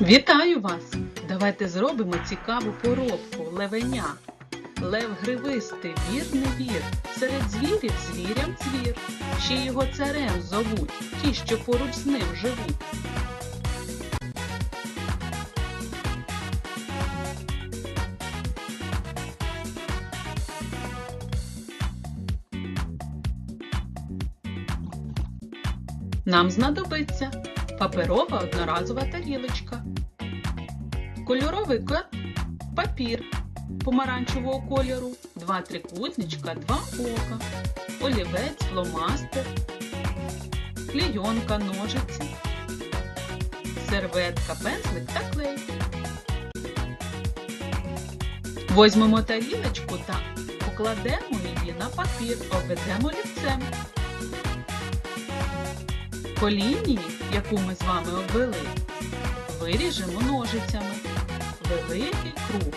Вітаю вас! Давайте зробимо цікаву поробку левеня. Лев гривистий, вір не вір, серед звірів звірям звір. Ще його царем зовуть, ті, що поруч з ним живуть. Нам знадобиться паперова одноразова тарілочка, кольоровий ка- папір помаранчевого кольору, два трикутничка, два ока, олівець, фломастер, клейонка, ножиці, серветка, пензлик та клей. Возьмемо тарілочку та покладемо її на папір, обведемо лівцем. По лінії, яку ми з вами обвели, виріжемо ножицями великий круг.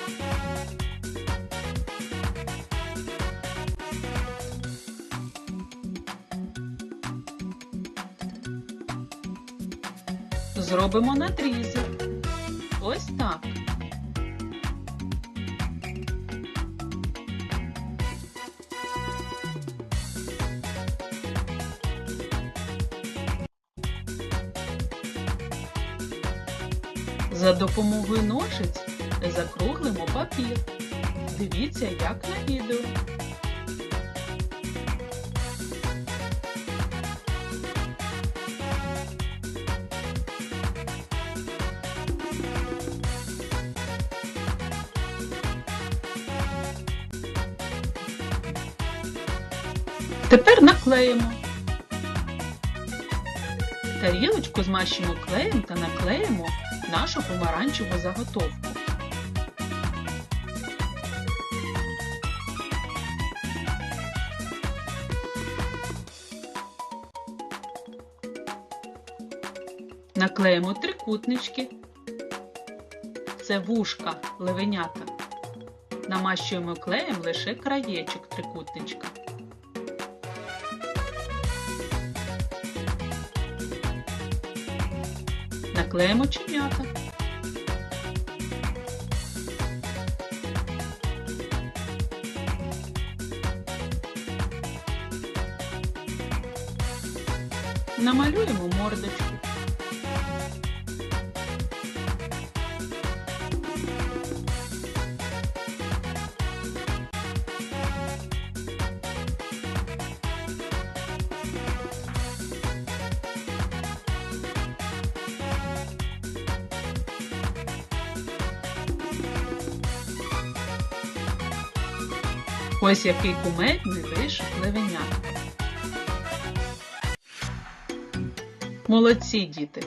Зробимо надрізи. Ось так. За допомогою ножиць закруглимо папір. Дивіться, як на відео. Тепер наклеїмо. Тарілочку змащимо клеєм та наклеїмо нашу помаранчеву заготовку. Наклеїмо трикутнички. Це вушка левенята. Намащуємо клеєм лише краєчок трикутничка. Наклеїмо чим'ята. Намалюємо мордочку. Ось який кумедний вийшов левеня. Молодці, діти!